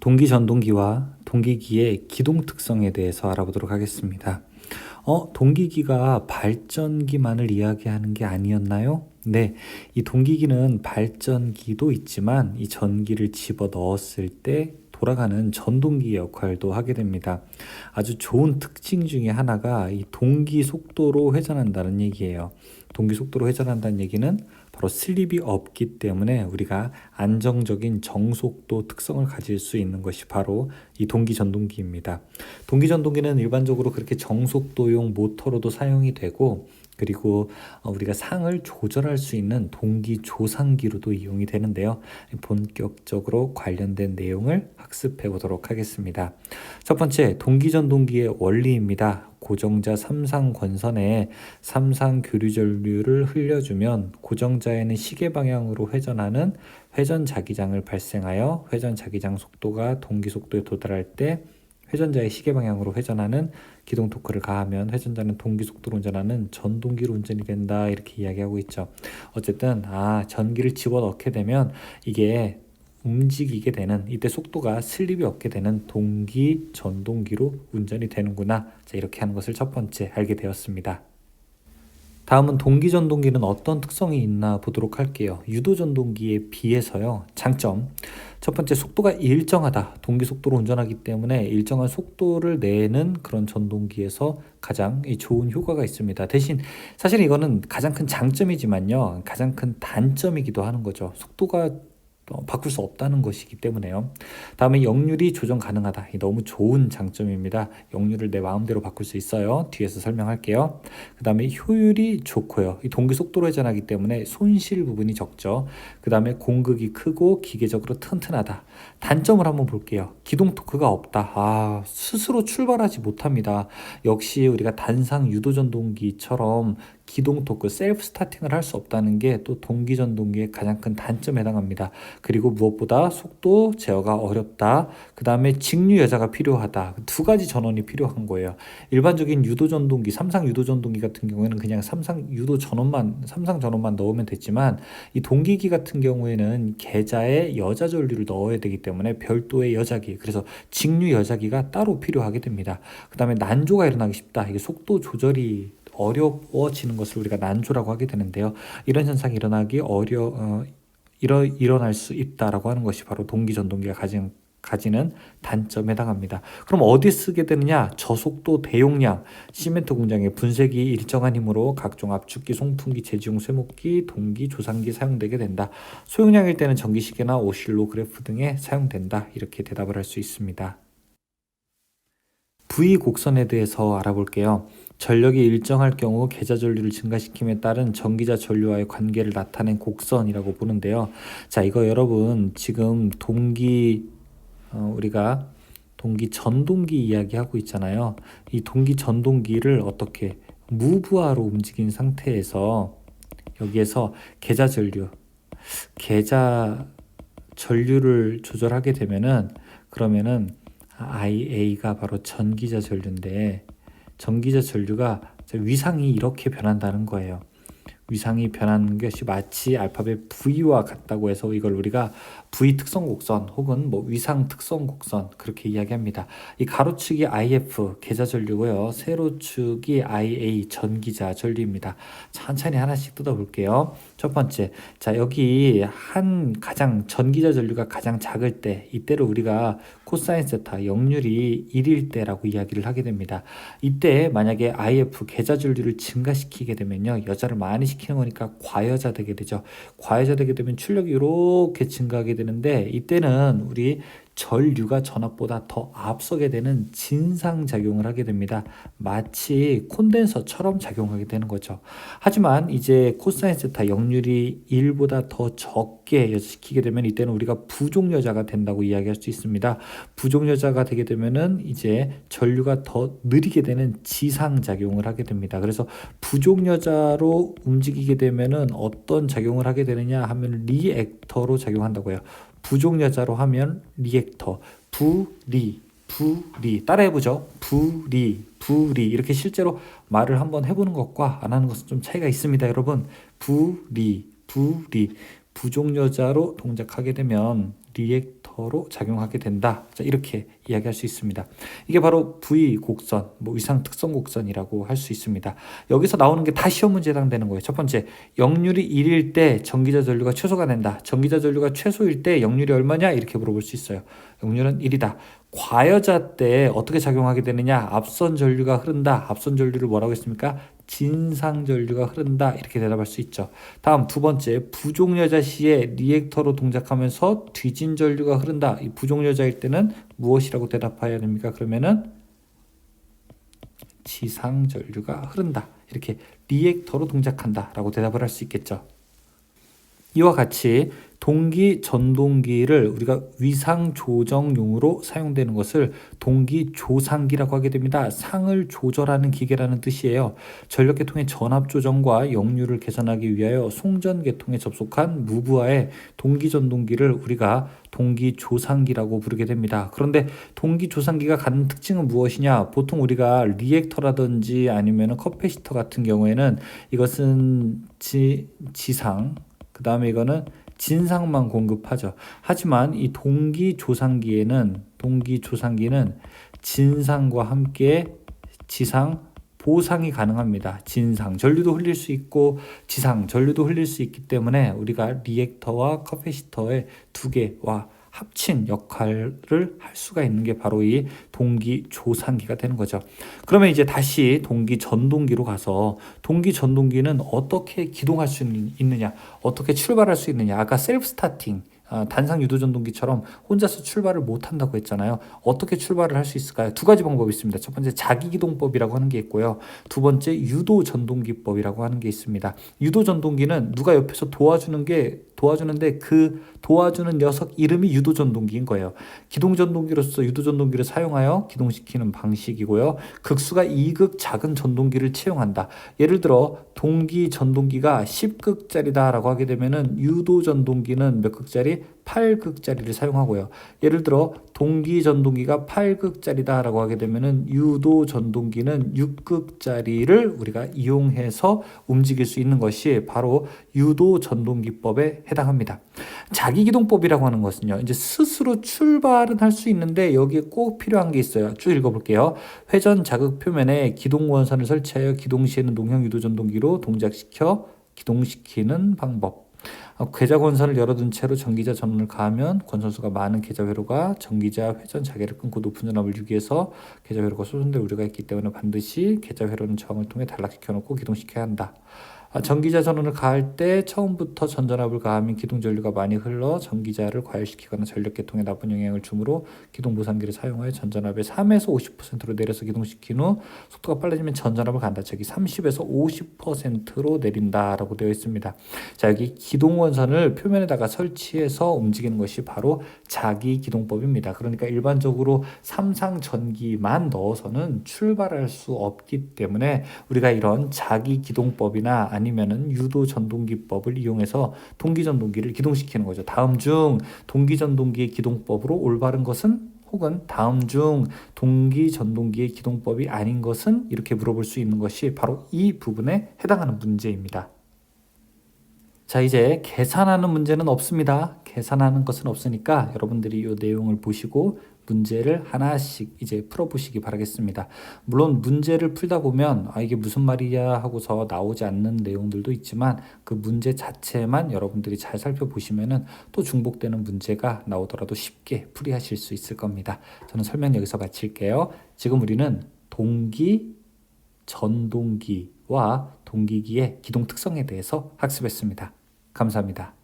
동기 전동기와 동기기의 기동 특성에 대해서 알아보도록 하겠습니다. 어, 동기기가 발전기만을 이야기하는 게 아니었나요? 네, 이 동기기는 발전기도 있지만 이 전기를 집어 넣었을 때 돌아가는 전동기 역할도 하게 됩니다. 아주 좋은 특징 중에 하나가 이 동기 속도로 회전한다는 얘기예요. 동기 속도로 회전한다는 얘기는 바로 슬립이 없기 때문에 우리가 안정적인 정속도 특성을 가질 수 있는 것이 바로 이 동기 전동기입니다. 동기 전동기는 일반적으로 그렇게 정속도용 모터로도 사용이 되고 그리고 어, 우리가 상을 조절할 수 있는 동기 조상기로도 이용이 되는데요. 본격적으로 관련된 내용을 학습해 보도록 하겠습니다. 첫 번째, 동기 전동기의 원리입니다. 고정자 삼상 권선에 삼상 교류 전류를 흘려주면 고정자에는 시계 방향으로 회전하는 회전 자기장을 발생하여 회전 자기장 속도가 동기 속도에 도달할 때 회전자의 시계 방향으로 회전하는 기동 토크를 가하면 회전자는 동기 속도로 운전하는 전동기로 운전이 된다 이렇게 이야기하고 있죠. 어쨌든 아 전기를 집어 넣게 되면 이게 움직이게 되는 이때 속도가 슬립이 없게 되는 동기 전동기로 운전이 되는구나. 자, 이렇게 하는 것을 첫 번째 알게 되었습니다. 다음은 동기 전동기는 어떤 특성이 있나 보도록 할게요. 유도 전동기에 비해서요. 장점. 첫 번째 속도가 일정하다. 동기 속도로 운전하기 때문에 일정한 속도를 내는 그런 전동기에서 가장 좋은 효과가 있습니다. 대신 사실 이거는 가장 큰 장점이지만요. 가장 큰 단점이기도 하는 거죠. 속도가 어, 바꿀 수 없다는 것이기 때문에요. 다음에 역률이 조정 가능하다. 너무 좋은 장점입니다. 역률을 내 마음대로 바꿀 수 있어요. 뒤에서 설명할게요. 그 다음에 효율이 좋고요. 동기 속도로 회전하기 때문에 손실 부분이 적죠. 그 다음에 공극이 크고 기계적으로 튼튼하다. 단점을 한번 볼게요. 기동 토크가 없다. 아, 스스로 출발하지 못합니다. 역시 우리가 단상 유도 전동기처럼 기동 토크 셀프 스타팅을 할 수 없다는 게 또 동기 전동기의 가장 큰 단점에 해당합니다. 그리고 무엇보다 속도 제어가 어렵다. 그 다음에 직류 여자가 필요하다. 두 가지 전원이 필요한 거예요. 일반적인 유도 전동기, 삼상 유도 전동기 같은 경우에는 그냥 삼상 유도 전원만, 삼상 전원만 넣으면 됐지만 이 동기기 같은 경우에는 계좌에 여자 전류를 넣어야 되기 때문에 별도의 여자기, 그래서 직류 여자기가 따로 필요하게 됩니다. 그 다음에 난조가 일어나기 쉽다. 이게 속도 조절이 어려워지는 것을 우리가 난조라고 하게 되는데요. 이런 현상이 일어나기 어려 어, 일어, 일어날 수 있다라고 하는 것이 바로 동기 전동기가 가진 가지는 단점에 해당합니다. 그럼 어디 쓰게 되느냐? 저속도 대용량 시멘트 공장의 분쇄기 일정한 힘으로 각종 압축기, 송풍기, 제지용 쇠목기, 동기, 조상기 사용되게 된다. 소용량일 때는 전기시계나 오실로 그래프 등에 사용된다. 이렇게 대답을 할 수 있습니다. V 곡선에 대해서 알아볼게요. 전력이 일정할 경우 계좌 전류를 증가시킴에 따른 전기자 전류와의 관계를 나타낸 곡선이라고 보는데요. 자, 이거 여러분 지금 동기 어, 우리가 동기 전동기 이야기하고 있잖아요. 이 동기 전동기를 어떻게 무브화로 움직인 상태에서 여기에서 계좌 전류 계좌 전류를 조절하게 되면은 그러면은 IA가 바로 전기자 전류인데 전기자 전류가 위상이 이렇게 변한다는 거예요. 위상이 변하는 것이 마치 알파벳 V와 같다고 해서 이걸 우리가 V 특성 곡선 혹은 뭐 위상 특성 곡선 그렇게 이야기합니다. 이 가로축이 IF 계좌 전류고요. 세로축이 IA 전기자 전류입니다. 천천히 하나씩 뜯어볼게요. 첫 번째, 자 여기 한 가장 전기자 전류가 가장 작을 때 이때를 우리가 코사인 세타 역률이 1일 때라고 이야기를 하게 됩니다. 이때 만약에 IF 계좌 전류를 증가시키게 되면요 여자를 많이 시키는 거니까 과여자 되게 되죠. 과여자 되게 되면 출력이 이렇게 증가하게 되는데 이때는 우리 전류가 전압보다 더 앞서게 되는 진상 작용을 하게 됩니다. 마치 콘덴서처럼 작용하게 되는 거죠. 하지만 이제 코사인 세타 역률이 1보다 더 적게 시키게 되면 이때는 우리가 부종여자가 된다고 이야기할 수 있습니다. 부종여자가 되게 되면은 이제 전류가 더 느리게 되는 지상 작용을 하게 됩니다. 그래서 부종여자로 움직이게 되면은 어떤 작용을 하게 되느냐 하면 리액터로 작용한다고 해요. 부종여자로 하면 리액터. 부리 부리. 따라해보죠. 부리 부리. 이렇게 실제로 말을 한번 해보는 것과 안 하는 것은 좀 차이가 있습니다 여러분. 부리 부리 부종여자로 동작하게 되면 리액터로 작용하게 된다. 자, 이렇게 이야기할 수 있습니다. 이게 바로 V 곡선, 뭐 위상 특성 곡선이라고 할 수 있습니다. 여기서 나오는 게 다 시험 문제에 해당되는 거예요. 첫 번째, 역률이 1일 때 전기자 전류가 최소가 된다. 전기자 전류가 최소일 때 역률이 얼마냐? 이렇게 물어볼 수 있어요. 역률은 1이다. 과여자 때 어떻게 작용하게 되느냐? 앞선 전류가 흐른다. 앞선 전류를 뭐라고 했습니까? 진상 전류가 흐른다. 이렇게 대답할 수 있죠. 다음 두 번째, 부종여자 시에 리액터로 동작하면서 뒤진 전류가 흐른다. 이 부종여자일 때는 무엇이라고 대답해야 됩니까? 그러면은 지상 전류가 흐른다. 이렇게 리액터로 동작한다라고 대답을 할 수 있겠죠. 이와 같이 동기 전동기를 우리가 위상 조정용으로 사용되는 것을 동기 조상기라고 하게 됩니다. 상을 조절하는 기계라는 뜻이에요. 전력 계통의 전압 조정과 역류를 개선하기 위하여 송전 계통에 접속한 무브와의 동기 전동기를 우리가 동기 조상기라고 부르게 됩니다. 그런데 동기 조상기가 갖는 특징은 무엇이냐? 보통 우리가 리액터라든지 아니면 커패시터 같은 경우에는 이것은 지, 지상 그 다음에 이거는 진상만 공급하죠. 하지만 이 동기 조상기에는 동기 조상기는 진상과 함께 지상 보상이 가능합니다. 진상 전류도 흘릴 수 있고 지상 전류도 흘릴 수 있기 때문에 우리가 리액터와 커패시터의 두 개와 합친 역할을 할 수가 있는 게 바로 이 동기 조상기가 되는 거죠. 그러면 이제 다시 동기 전동기로 가서 동기 전동기는 어떻게 기동할 수 있느냐, 어떻게 출발할 수 있느냐. 아까 셀프 스타팅 아, 단상 유도 전동기처럼 혼자서 출발을 못 한다고 했잖아요. 어떻게 출발을 할 수 있을까요? 두 가지 방법이 있습니다. 첫 번째 자기 기동법이라고 하는 게 있고요. 두 번째 유도 전동기법이라고 하는 게 있습니다. 유도 전동기는 누가 옆에서 도와주는 게 도와주는데 그 도와주는 녀석 이름이 유도 전동기인 거예요. 기동 전동기로서 유도 전동기를 사용하여 기동시키는 방식이고요. 극수가 2극 작은 전동기를 채용한다. 예를 들어 동기 전동기가 10극짜리다라고 하게 되면은 유도 전동기는 몇 극짜리? 8극짜리를 사용하고요. 예를 들어 동기 전동기가 8극짜리다라고 하게 되면은 유도 전동기는 6극짜리를 우리가 이용해서 움직일 수 있는 것이 바로 유도 전동기법에 해당합니다. 자기 기동법이라고 하는 것은요. 이제 스스로 출발은 할 수 있는데 여기에 꼭 필요한 게 있어요. 쭉 읽어 볼게요. 회전 자극 표면에 기동 원선을 설치하여 기동 시에는 농형 유도 전동기로 동작시켜 기동시키는 방법. 어, 계좌 권선을 열어둔 채로 전기자 전원을 가하면 권선수가 많은 계좌 회로가 전기자 회전 자계를 끊고 높은 전압을 유기해서 계좌 회로가 쏘선될 우려가 있기 때문에 반드시 계좌 회로는 저항을 통해 단락시켜 놓고 기동시켜야 한다. 아, 전기자 전원을 가할 때 처음부터 전전압을 가하면 기동 전류가 많이 흘러 전기자를 과열시키거나 전력 계통에 나쁜 영향을 주므로 기동 보상기를 사용하여 전전압의 3에서 50%로 내려서 기동시킨 후 속도가 빨라지면 전전압을 간다. 저기 30에서 50%로 내린다라고 되어 있습니다. 자, 여기 기동 원선을 표면에다가 설치해서 움직이는 것이 바로 자기 기동법입니다. 그러니까 일반적으로 삼상 전기만 넣어서는 출발할 수 없기 때문에 우리가 이런 자기 기동법이나 아니면은 유도 전동 기법을 이용해서 동기 전동기를 기동시키는 거죠. 다음 중 동기 전동기의 기동법으로 올바른 것은 혹은 다음 중 동기 전동기의 기동법이 아닌 것은 이렇게 물어볼 수 있는 것이 바로 이 부분에 해당하는 문제입니다. 자, 이제 계산하는 문제는 없습니다. 계산하는 것은 없으니까 여러분들이 이 내용을 보시고 문제를 하나씩 이제 풀어보시기 바라겠습니다. 물론 문제를 풀다 보면 아 이게 무슨 말이야 하고서 나오지 않는 내용들도 있지만 그 문제 자체만 여러분들이 잘 살펴보시면은 또 중복되는 문제가 나오더라도 쉽게 풀이하실 수 있을 겁니다. 저는 설명 여기서 마칠게요. 지금 우리는 동기, 전동기와 동기기의 기동 특성에 대해서 학습했습니다. 감사합니다.